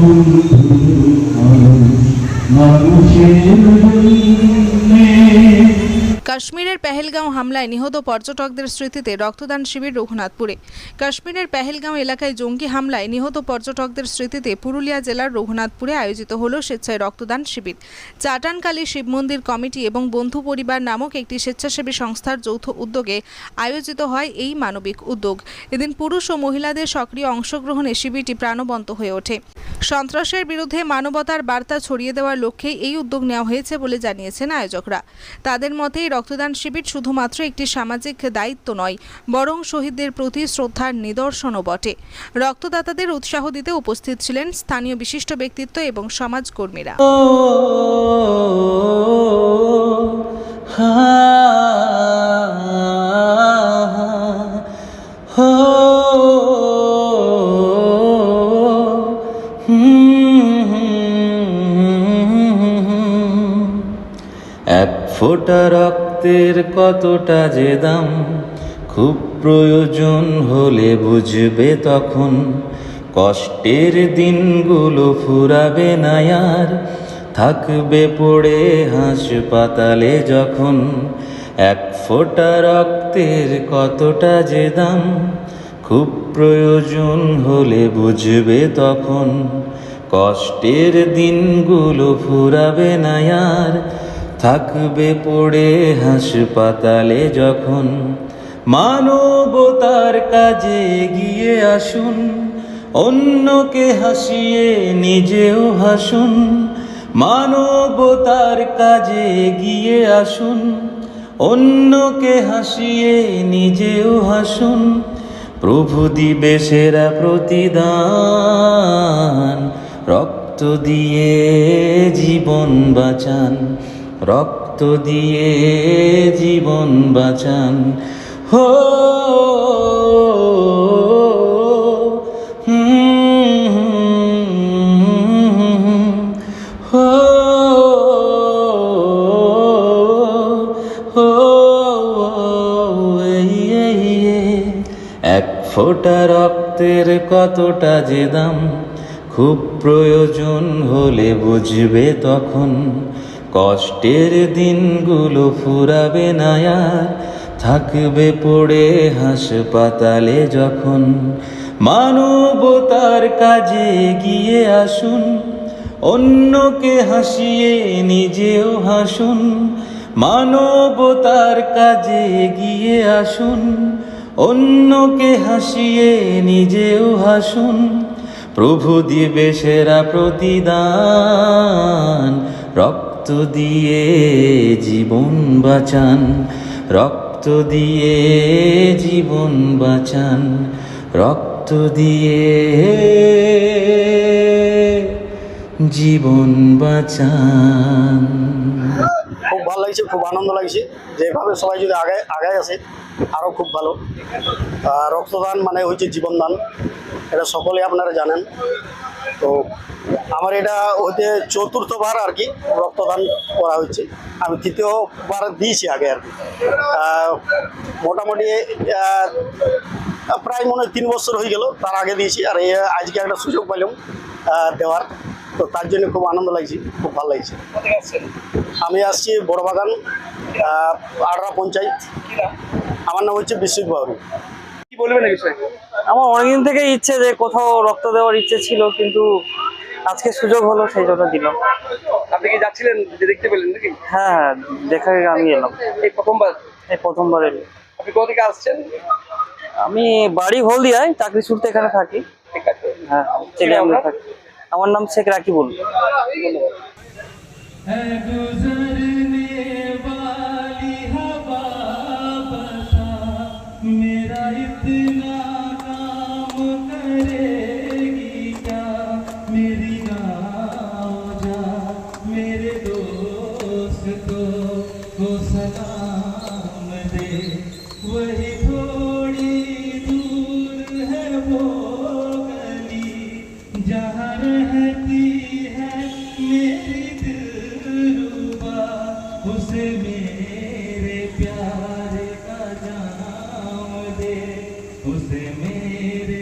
বন্ধু মানুষের কাশ্মীরের পেহেলগাঁও হামলায় নিহত পর্যটকদের স্মৃতিতে রক্তদান শিবির রঘুনাথপুরে। কাশ্মীরের পেহেলগাঁও এলাকায় জঙ্গি হামলায় নিহত পর্যটকদের স্মৃতিতে পুরুলিয়া জেলার রঘুনাথপুরে আয়োজিত হল স্বেচ্ছায় রক্তদান শিবির। চাটানকালী শিব মন্দির কমিটি এবং বন্ধু পরিবার নামক একটি স্বেচ্ছাসেবী সংস্থার যৌথ উদ্যোগে আয়োজিত হয় এই মানবিক উদ্যোগ। এদিন পুরুষ ও মহিলাদের সক্রিয় অংশগ্রহণে শিবিরটি প্রাণবন্ত হয়ে ওঠে। সন্ত্রাসের বিরুদ্ধে মানবতার বার্তা ছড়িয়ে দেওয়ার লক্ষ্যেই এই উদ্যোগ নেওয়া হয়েছে বলে জানিয়েছেন আয়োজকরা। তাদের মতে রক্তদান শিবির শুধুমাত্র একটি সামাজিক দায়িত্ব নয় বরং শহীদদের প্রতি শ্রদ্ধার নিদর্শনও বটে রক্তদাতাদের উৎসাহ দিতে উপস্থিত ছিলেন স্থানীয় বিশিষ্ট ব্যক্তিত্ব এবং সমাজকর্মীরা এক ফোঁটা রক্তের কতটা যে দাম, খুব প্রয়োজন হলে বুঝবে তখন। কষ্টের দিনগুলো ফুরাবে না আর, থাকবে পড়ে হাসপাতালে যখন। এক ফোঁটা রক্তের কতটা যে দাম, খুব প্রয়োজন হলে বুঝবে তখন। কষ্টের দিনগুলো ফুরাবে না আর থাকবে পড়ে হাসপাতালে যখন মানবতার কাজে গিয়ে আসুন, অন্যকে হাসিয়ে নিজেও হাসুন, মানবতার কাজে গিয়ে আসুন, অন্যকে হাসিয়ে নিজেও হাসুন, প্রভু দিবে সেরা প্রতিদান, রক্ত দিয়ে জীবন বাঁচান। রক্ত দিয়ে জীবন বাঁচান হো। এক ফোঁটা রক্তের কতটা যে দাম খুব প্রয়োজন হলে বুঝবে তখন কষ্টের দিনগুলো ফুরাবে না থাকবে পড়ে হাসপাতালে যখন মানবতার কাজে গিয়ে আসুন, অন্যকে হাসিয়ে নিজেও হাসুন, মানবতার কাজে গিয়ে আসুন, অন্যকে হাসিয়ে নিজেও হাসুন, প্রভু দিবে সেরা প্রতিদান, রক্ত দিয়ে জীবন বাঁচান, রক্ত দিয়ে জীবন বাঁচান, রক্ত দিয়ে জীবন বাঁচান। খুব ভালো লাগছে, খুব আনন্দ লাগছে যেভাবে সবাই যদি আগে আগায় আসে আরও খুব ভালো। রক্তদান মানে হচ্ছে জীবনদান, এটা সকলে আপনারা জানেন। তো আমার এটা হতে চতুর্থবার আর কি রক্তদান করা হচ্ছে আমি তৃতীয়বার দিয়েছি আগে আর কি। মোটামুটি প্রায় মনে হয় তিন বছর হয়ে গেল তার আগে দিয়েছি আর এই আজকে একটা সুযোগ পাইলাম দেওয়ার। তো তার জন্য খুব আনন্দ লাগছে খুব ভালো লাগছে। আমি আসছি বড়বাগান আড়রা পঞ্চায়েত। আমার নাম হচ্ছে বিশ্বজিৎ বাবু কি বলবেন এই বিষয়ে? আমার অনেকদিন থেকে ইচ্ছে যে কোথাও রক্ত দেওয়ার ইচ্ছে ছিল কিন্তু আজকে সুযোগ হলো সেই জন্য দিলাম। আপনি কি যাচ্ছিলেন? যে দেখতে পেলেন নাকি? হ্যাঁ হ্যাঁ দেখা আমি এলাম। এই প্রথমবার? এই প্রথমবার। এলাম আপনি কোথা থেকে আসছেন? আমি বাড়ি হলদিয়ায় চাকরি শুরুতে এখানে থাকি। ঠিক আছে। হ্যাঁ থাকি। আমার নাম শেখ রাকিবুল। है उसे मेरे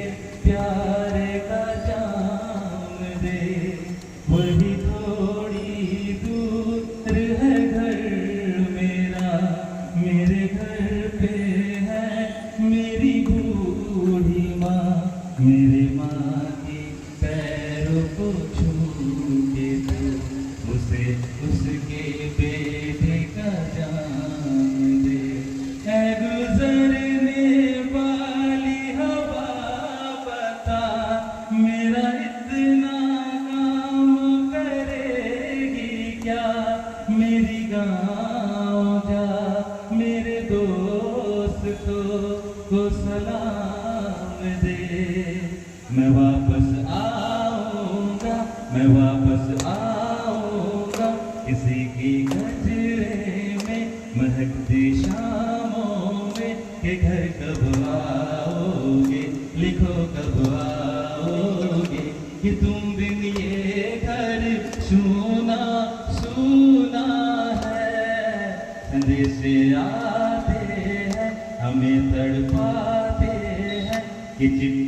بك وجاء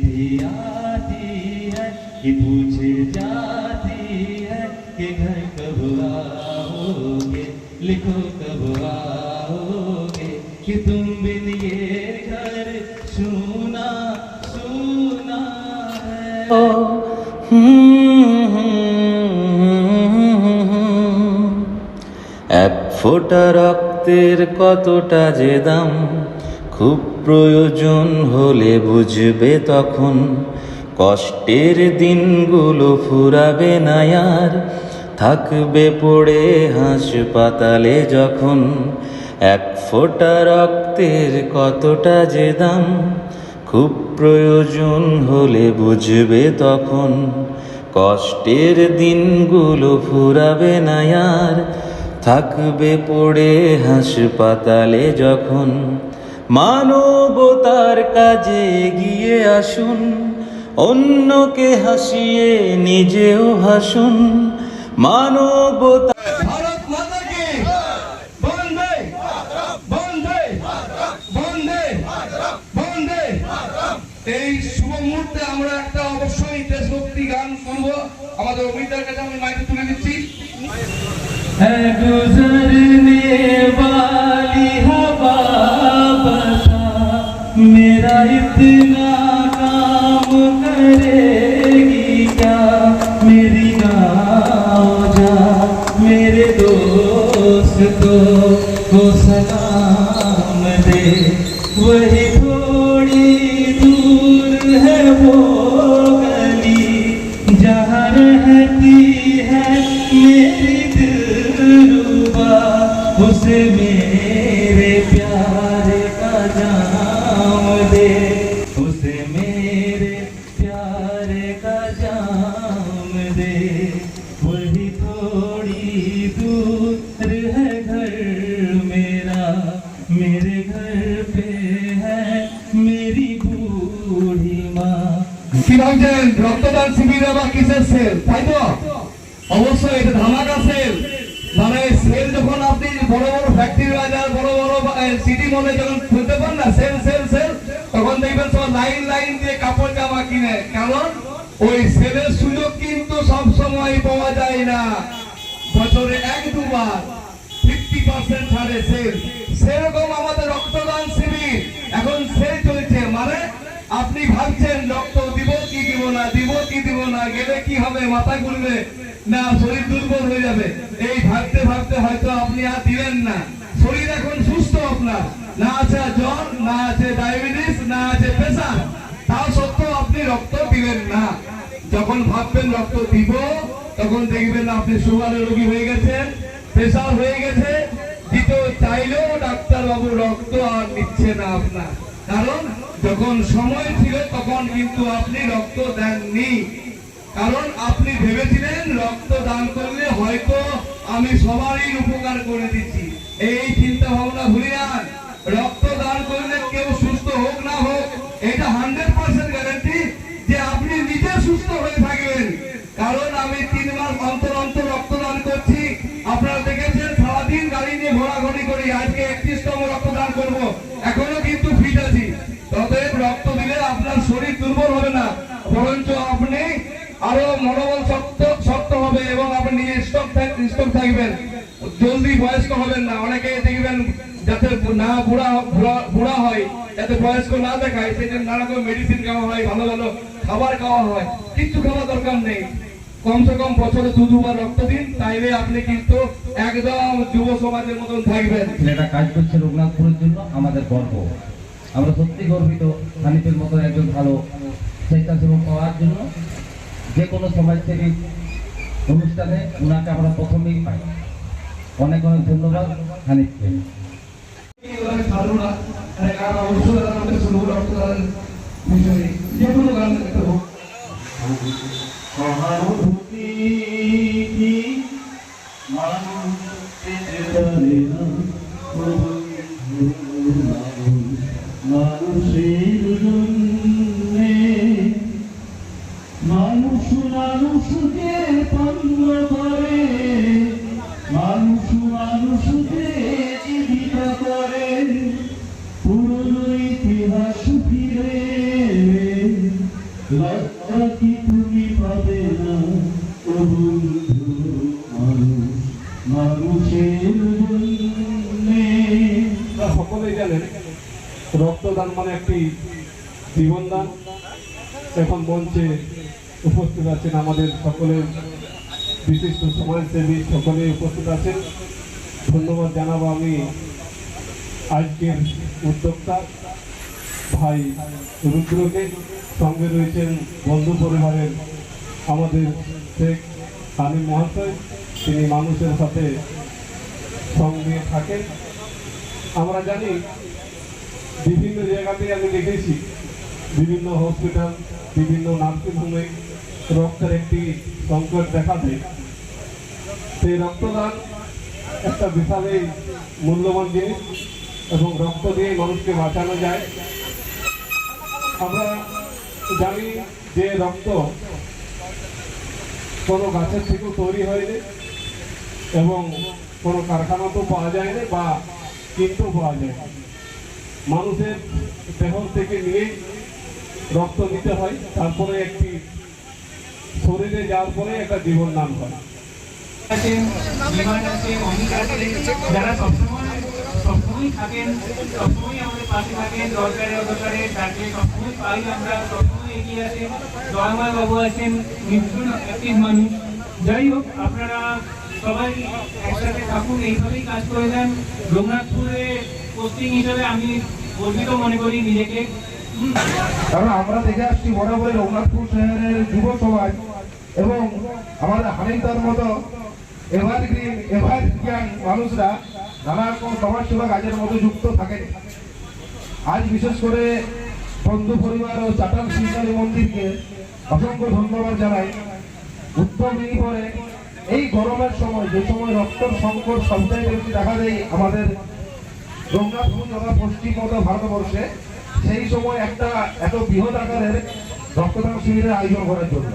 कि चिट्ठी आती है कि पूछे जाती है कि घर कब आओगे लिखो कब आओगे कि तुम बिन ये घर सुना सुना है এক ফোঁটা রক্তের কতটা যে দাম খুব প্রয়োজন হলে বুঝবে তখন। কষ্টের দিনগুলো ফুরাবে না আর, থাকবে পড়ে হাসপাতালে যখন। এক ফোঁটা রক্তের কতটা যে দাম, খুব প্রয়োজন হলে বুঝবে তখন। কষ্টের দিনগুলো ফুরাবে না আর, থাকবে পড়ে হাসপাতালে যখন। মানবতার কাজে এগিয়ে আসুন অন্যকে হাসিয়ে নিজেও হাসুন। মানবতা এই শুভ মুহূর্তে আমরা একটা অবশ্যই দেশভক্তি গান শুনব। আমাদের অমিতার কাছে আমি মাইকে তুলে দিচ্ছি। সিটি মলে যখন খুলতে না, সেল সেল সেল, তখন দেখবেন সব লাইন লাইন দিয়ে কাপড় জামা কিনে। কারণ ওই সেলের সুযোগ কিন্তু সব সময় পাওয়া যায় না। বছরে এক দুবার ফিফটি পার্সেন্ট ছাড়ে সেল। সেরকম আমাদের রক্তদান শিবির এখন সেল চলছে। মানে আপনি ভাবছেন, রক্ত দিব কি দিব না, দিব কি দিব না, গেলে কি হবে, মাথা ঘুরবে? না, শরীর দুর্বল হয়ে যাবে। এই ভাবতে ভাবতে হয়তো আপনি আর দিলেন না। শরীর এখন আপনার। না আছে জ্বর, না আছে ডায়াবেটিস, না আছে প্রেশার। সত্ত্বেও আপনি রক্ত দিলেন না। যখন ভাববেন রক্ত দিব, তখন দেখবেন আপনি সুগারের রোগী হয়ে গেছেন, প্রেশার হয়ে গেছে। দিতে চাইলেও ডাক্তার বাবু রক্ত আর নিচ্ছে না আপনার। কারণ যখন সময় ছিল, তখন কিন্তু আপনি রক্ত দেননি। কারণ আপনি ভেবেছিলেন রক্ত দান করলে হয়তো আমি সবারই উপকার করে দিচ্ছি। এই চিন্তা ভাবনা ভুলে যান। রক্ত দান করলে কেউ সুস্থ হোক না হোক, এটা হান্ড্রেড পার্সেন্ট গ্যারান্টি যে আপনি নিজে সুস্থ হয়ে থাকবেন কারণ আমি তিন মাস অন্তর অন্তর রক্তদান করছি। আপনারা দেখেছেন, সারাদিন গাড়ি নিয়ে ঘোরাঘুরি করি। আজকে একত্রিশতম রক্তদান করব। এখনও কিন্তু ফিট আছি। অতএব রক্ত দিলে আপনার শরীর দুর্বল হবে না। বরঞ্চ আপনি আরও মনোবল শক্ত শক্ত হবে এবং আপনি নিজে স্টক থাকবেন। জলদি বয়স্ক হবেন না। অনেকে দেখবেন যাতে না বুড়া বুড়া- হয়, যাতে বয়স্ক না দেখায় সেই জন্য নানা রকম মেডিসিন খাওয়া হয়, ভালো ভালো খাবার খাওয়া হয়। কিচ্ছু খাওয়া দরকার নেই। কমসে কম বছরে দু দুবার রক্ত দিন, তাইলে আপনি কিন্তু একদম যুব সমাজের মতন থাকবেন। ছেলেটা কাজ করছে রঘুনাথপুরের জন্য, আমাদের গর্ব। আমরা সত্যি গর্বিত, হানিফের মতো একজন ভালো স্বেচ্ছাসেবক পাওয়ার জন্য। যে কোনো সমাজসেবী অনুষ্ঠানে ওনাকে আমরা প্রথমেই পাই। অনেক অনেক ধন্যবাদ খানিক যে কোনো গান সকলেই জানেন রক্তদান মানে একটি জীবনদান। এখন মঞ্চে উপস্থিত আছেন আমাদের সকলের বিশিষ্ট সমাজসেবী সকলে উপস্থিত আছেন। ধন্যবাদ জানাব আমি আজকের উদ্যোক্তা ভাই রুদ্রকে। সঙ্গে রয়েছেন বন্ধু পরিবারের আমাদের শেখ আলিম মহাশয়। তিনি মানুষের সাথে সঙ্গে থাকেন। আমরা জানি বিভিন্ন জায়গাতে আমি দেখেছি বিভিন্ন হসপিটাল বিভিন্ন নার্সিংহোমে রক্তের একটি সংকট দেখা দেয়। সেই রক্তদান একটা বিশালই মূল্যবান জিনিস এবং রক্ত দিয়ে মানুষকে বাঁচানো যায়। আমরা জানি যে রক্ত কোনো গাছের থেকেও তৈরি হয়নি এবং কোনো কারখানাতেও পাওয়া যায় না বা কিনতেও পাওয়া যায় মানুষের দেহ থেকে নিয়ে রক্ত নিতে হয়, তারপরে একটি শরীরে যাওয়ার পরে একটা জীবন দান হয়। যারা সবসময় সবসময় থাকেন সবসময় আমাদের পাশে থাকেন, দরকারে অদরকারে ডাকে সবসময় পাই আমরা, সবসময় এগিয়ে আছেন দয়াময় বাবু আছেন নিপুণ অ্যাক্টিভ মানুষ। যাই হোক, আপনারা সবাই একসাথে থাকুন, এইভাবেই কাজ করে দেন রঘুনাথপুরে পোস্টিং হিসেবে আমি গর্বিত মনে করি নিজেকে। কারণ আমরা দেখে আসছি বরাবরই রঘুনাথপুর শহরের যুব সমাজ এবং আমাদের হানিদার মতো এভারগ্রিন এভারগ্রিয়ান মানুষরা নানা রকম সমাজসেবা কাজের মধ্যে যুক্ত থাকেন আজ বিশেষ করে বন্ধু পরিবার ও চাটাল শিবকালী মন্দিরকে অসংখ্য ধন্যবাদ জানাই। উত্তম পরে এই গরমের সময়, যে সময় রক্তর সংকট সবচাইতে বেশি দেখা দেয় আমাদের রঘুনাথপুর তথা পশ্চিম মধ্য ভারতবর্ষে, সেই সময় একটা এত বৃহৎ আকারের রক্তদান শিবিরের আয়োজন করার জন্য।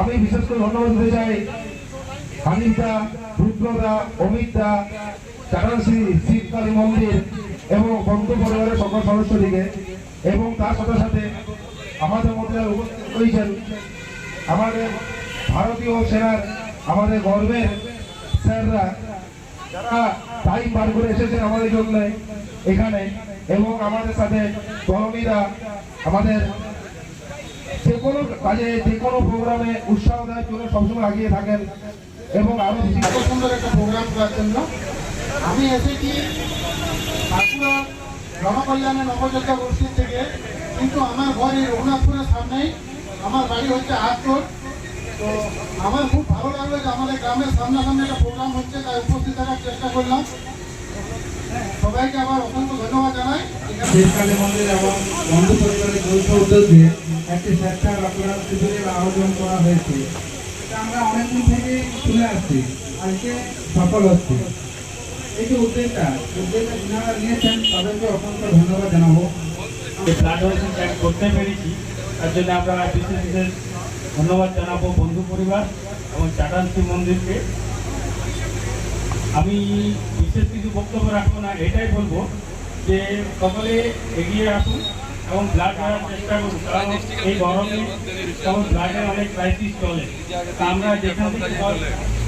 আমি বিশেষ করে ধন্যবাদ দিতে চাই হানিফদা, রুদ্রদা, অমিতদা চাটানশ্রী শিবকালী মন্দির এবং বন্ধু পরিবারের সকল সদস্যদিকে এবং তার সাথে সাথে আমাদের মধ্যে উপস্থিত রয়েছেন, আমাদের ভারতীয় সেনার আমাদের গর্বের স্যাররা, যারা টাইম বার করে এসেছেন আমাদের জন্য এখানে এবং আমাদের সাথে কর্মীরা আমাদের যে কোনো কাজে, যে কোনো প্রোগ্রামে উৎসাহ দেওয়ার জন্য সবসময় আগিয়ে থাকেন এবং আরও এত সুন্দর একটা প্রোগ্রাম করার জন্য আমি এসেছি বাঁকুড়া জনকল্যাণে নবযোদ্ধা গোষ্ঠীর থেকে, কিন্তু আমার ঘর এই রঘুনাথপুরের সামনেই। আমার বাড়ি হচ্ছে আটটোর তো আমার খুব ভালো লাগল যে আমাদের গ্রামের সামনাসামনি একটা প্রোগ্রাম হচ্ছে তাই উপস্থিত থাকার চেষ্টা করলাম। সবাইকে আবার অসংখ্য ধন্যবাদ জানাই। শেষকালী মন্দির এবং বন্ধু পরিবারের যৌথ উদ্যোগে একটি স্বেচ্ছায় রক্তদান শিবিরের আয়োজন করা হয়েছে। এটা আমরা অনেকদিন থেকে চলে আসছি আজকে সফল হচ্ছে। এই যে উদ্যোগটা উদ্যোগটা যারা নিয়েছেন তাদেরকে অসংখ্য ধন্যবাদ জানাব। ব্লাড ডোনেশন ক্যাম্প করতে পেরেছি তার জন্য আমরা বিশেষ বিশেষ ধন্যবাদ জানাব বন্ধু পরিবার এবং চাটানসি মন্দিরকে। আমি বিশেষ কিছু বক্তব্য রাখব না, এটাই বলব যে সকলে এগিয়ে আসুন এবং ব্লাড দেওয়ার চেষ্টা করুন, কারণ এই গরমে তখন ব্লাডের অনেক ক্রাইসিস চলে। আমরা যেখান থেকে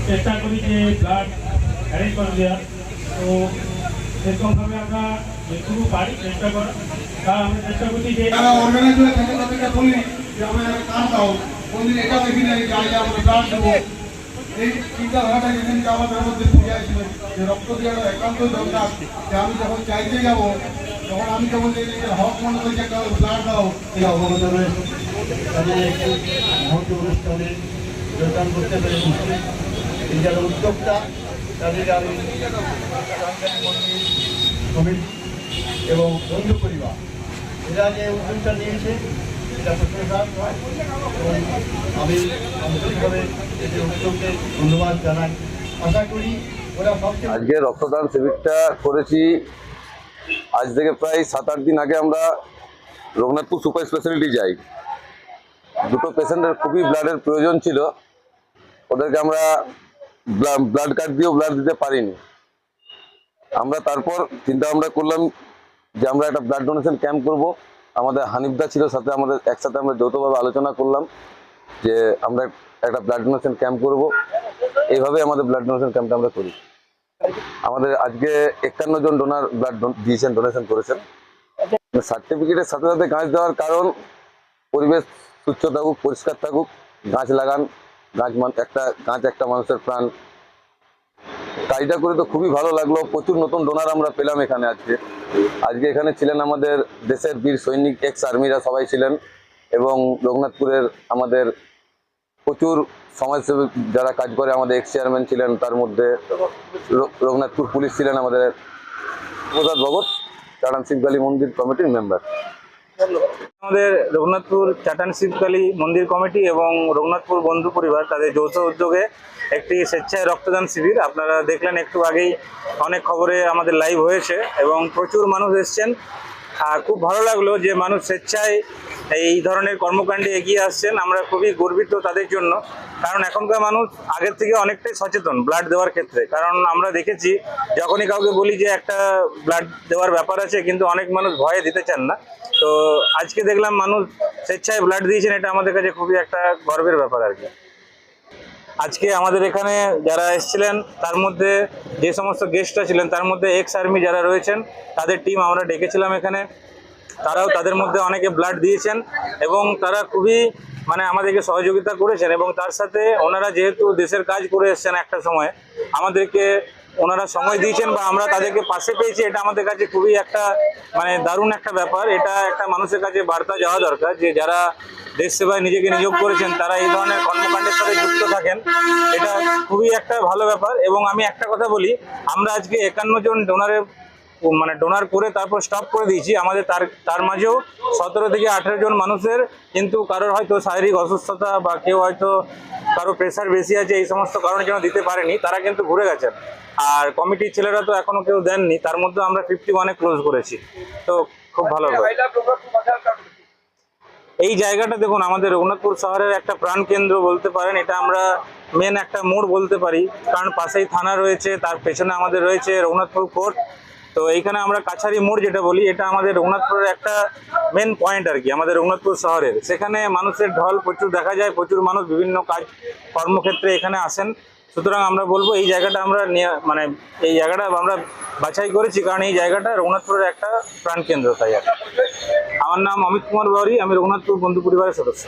চেষ্টা করি যে ব্লাড অ্যারেঞ্জ করে দেওয়ার। তো সেরকমভাবে আমরা যেটুকু পারি চেষ্টা করার। তা আমরা চেষ্টা করছি যে যারা অর্গানাইজার থাকে, তাদেরকে বলি যে আমরা কাজ দাও। কোনদিন এটা দেখি নাই যে আমরা ব্লাড দেবো এই চিন্তাধারাটা যেদিন আমাদের মধ্যে ফিরে আসবে, যে রক্ত দেওয়ার একান্ত দরকার, যে আমি যখন চাইতে যাব, তখন আমি যখন হক মনে করছি একটা ব্লাড দাও, এই অবগত রয়েছে তাদের যোগদান করতে পেরে খুশি। এই যারা তাদের আমি এবং বন্ধু পরিবার, এরা যে উদ্যোগটা নিয়েছে আমি আন্তরিকভাবে ধন্যবাদ জানাই আশা করি আজকে রক্তদান শিবিরটা করেছি। আজ থেকে প্রায় সাত আট দিন আগে আমরা রঘুনাথপুর সুপার স্পেশালিটি যাই। দুটো পেশেন্টের খুবই ব্লাডের প্রয়োজন ছিল। ওদেরকে আমরা ব্লাড কার্ড দিয়েও ব্লাড দিতে পারিনি। আমরা তারপর চিন্তা ভাবনা করলাম যে আমরা একটা ব্লাড ডোনেশন ক্যাম্প করব। আমাদের হানিফদা ছিল সাথে আমাদের, একসাথে আমরা যৌথভাবে আলোচনা করলাম যে আমরা একটা ব্লাড ডোনেশন ক্যাম্প করব। এইভাবে আমাদের ব্লাড ডোনেশন ক্যাম্পটা আমরা করি। আমাদের আজকে একান্ন জন ডোনার ব্লাড দিয়েছেন ডোনেশন করেছেন। সার্টিফিকেটের সাথে সাথে গাছ দেওয়ার কারণ, পরিবেশ সুস্থ থাকুক, পরিষ্কার থাকুক গাছ লাগান গাছ মান একটা গাছ একটা মানুষের প্রাণ। কাজটা করে তো খুবই ভালো লাগল, প্রচুর নতুন ডোনার আমরা পেলাম এখানে আজকে। আজকে এখানে ছিলেন আমাদের দেশের বীর সৈনিক এক্স আর্মিরা সবাই ছিলেন এবং রঘুনাথপুরের আমাদের প্রচুর সমাজসেবী যারা কাজ করে, আমাদের এক্স চেয়ারম্যান ছিলেন, তার মধ্যে রঘুনাথপুর পুলিশ ছিলেন আমাদের প্রসাদ ভগত চারান শিবগালী মন্দির কমিটির মেম্বার। আমাদের রঘুনাথপুর চাটান শিবকালী মন্দির কমিটি এবং রঘুনাথপুর বন্ধু পরিবার তাদের যৌথ উদ্যোগে একটি স্বেচ্ছায় রক্তদান শিবির। আপনারা দেখলেন একটু আগেই অনেক খবরে আমাদের লাইভ হয়েছে এবং প্রচুর মানুষ এসছেন। আর খুব ভালো লাগল যে মানুষ স্বেচ্ছায় এই ধরনের কর্মকাণ্ডে এগিয়ে আসছেন। আমরা খুবই গর্বিত তাদের জন্য। কারণ এখনকার মানুষ আগের থেকে অনেকটাই সচেতন ব্লাড দেওয়ার ক্ষেত্রে। কারণ আমরা দেখেছি, যখনই কাউকে বলি যে একটা ব্লাড দেওয়ার ব্যাপার আছে, কিন্তু অনেক মানুষ ভয়ে দিতে চান না। তো আজকে দেখলাম মানুষ স্বেচ্ছায় ব্লাড দিয়েছেন, এটা আমাদের কাছে খুবই একটা গর্বের ব্যাপার আর কি। আজকে আমাদের এখানে যারা এসেছিলেন, তার মধ্যে যে সমস্ত গেস্টরা ছিলেন, তার মধ্যে এক্স আর্মি যারা রয়েছেন, তাদের টিম আমরা ডেকেছিলাম এখানে। তারাও তাদের মধ্যে অনেকে ব্লাড দিয়েছেন এবং তারা খুবই মানে আমাদেরকে সহযোগিতা করেছেন এবং তার সাথে ওনারা যেহেতু দেশের কাজ করে এসেছেন একটা সময়, আমাদেরকে ওনারা সময় দিয়েছেন বা আমরা তাদেরকে পাশে পেয়েছি, এটা আমাদের কাছে খুবই একটা মানে দারুণ একটা ব্যাপার। এটা একটা মানুষের কাছে বার্তা যাওয়া দরকার যে যারা দেশ সেবায় নিজেকে নিয়োগ করেছেন, তারা এই ধরনের কর্মকাণ্ডের সাথে যুক্ত থাকেন। এটা খুবই একটা ভালো ব্যাপার এবং আমি একটা কথা বলি, আমরা আজকে একান্ন জন ডোনারের মানে ডোনার করে তারপর স্টপ করে দিয়েছি। আমাদের তার তার মাঝেও সতেরো থেকে আঠেরো জন মানুষের কিন্তু কারোর হয়তো শারীরিক অসুস্থতা বা কেউ হয়তো কারও প্রেশার বেশি আছে এই সমস্ত কারণের জন্য দিতে পারেনি তারা কিন্তু ঘুরে গেছেন। আর কমিটির ছেলেরা তো এখনও কেউ দেননি তার মধ্যে আমরা ফিফটি ওয়ানে ক্লোজ করেছি। তো খুব ভালো? এই জায়গাটা দেখুন আমাদের রঘুনাথপুর শহরের একটা প্রাণকেন্দ্র বলতে পারেন এটা আমরা মেন একটা মোড় বলতে পারি। কারণ পাশেই থানা রয়েছে তার পেছনে আমাদের রয়েছে রঘুনাথপুর কোর্ট তো এইখানে আমরা কাছারি মোড় যেটা বলি, এটা আমাদের রঘুনাথপুরের একটা মেন পয়েন্ট আর কি, আমাদের রঘুনাথপুর শহরের। সেখানে মানুষের ঢল প্রচুর দেখা যায়, প্রচুর মানুষ বিভিন্ন কাজ, কর্মক্ষেত্রে এখানে আসেন। সুতরাং আমরা বলব এই জায়গাটা আমরা মানে এই জায়গাটা আমরা বাছাই করেছি, কারণ এই জায়গাটা রঘুনাথপুরের একটা প্রাণকেন্দ্র তাই আর আমার নাম অমিত কুমার বাউরি আমি রঘুনাথপুর বন্ধু পরিবারের সদস্য।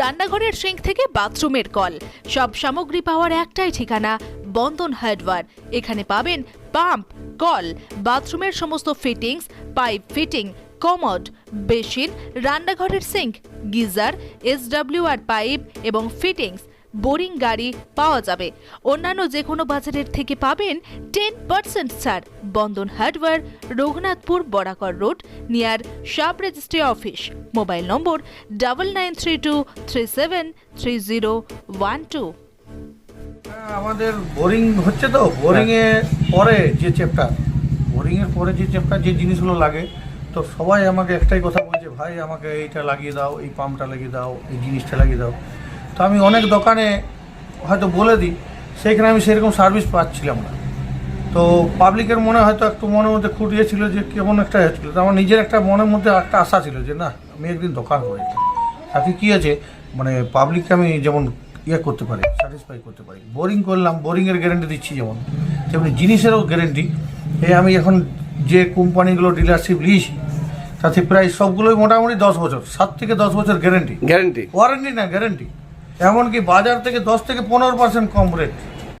রান্নাঘরের সিঙ্ক থেকে বাথরুমের কল, সব সামগ্রী পাওয়ার একটাই ঠিকানা বন্ধন হার্ডওয়্যার। এখানে পাবেন পাম্প, কল, বাথরুমের সমস্ত fittings, pipe fitting, commode, basin, রান্নাঘরের সিঙ্ক, গিজার, এসডব্লিউআর পাইপ এবং ফিটিংস। বোরিং গাড়ি পাওয়া যাবে। অন্যান্য যে কোনো বাজারের থেকে পাবেন টেন পার্সেন্ট ছাড়। Bandhan hardware, Raghunathpur, Barakar road, near sub registry office. Mobile number double nine three two three seven three zero one two. আমাদের বোরিং হচ্ছে তো বোরিং এ পরে যে চ্যাপ্টার বোরিং এর পরে যে চ্যাপ্টার যে জিনিসগুলো লাগে তো সবাই আমাকে একটাই কথা বলছে ভাই আমাকে এইটা লাগিয়ে দাও এই পাম্পটা লাগিয়ে দাও এই জিনিসটা লাগিয়ে দাও। তো আমি অনেক দোকানে হয়তো বলে দিই সেইখানে আমি সেরকম সার্ভিস পাচ্ছিলাম না। তো পাবলিকের মনে হয়তো একটু মনের মধ্যে খুঁটিয়ে ছিল যে কেমন একটা হচ্ছিল তো আমার নিজের একটা মনের মধ্যে একটা আশা ছিল যে না আমি একদিন দোকান করি তাতে কী আছে মানে পাবলিককে আমি যেমন ইয়ে করতে পারে স্যাটিসফাই করতে পারি। বোরিং করলাম বোরিংয়ের গ্যারেন্টি দিচ্ছি যেমন। তেমনি জিনিসেরও গ্যারেন্টি এই আমি এখন যে কোম্পানিগুলো ডিলারশিপ নিয়েছি তাতে প্রায় সবগুলোই মোটামুটি দশ বছর সাত থেকে দশ বছর গ্যারেন্টি গ্যারেন্টি ওয়ারেন্টি না গ্যারেন্টি এমনকি বাজার থেকে দশ থেকে পনেরো পার্সেন্ট কম রেট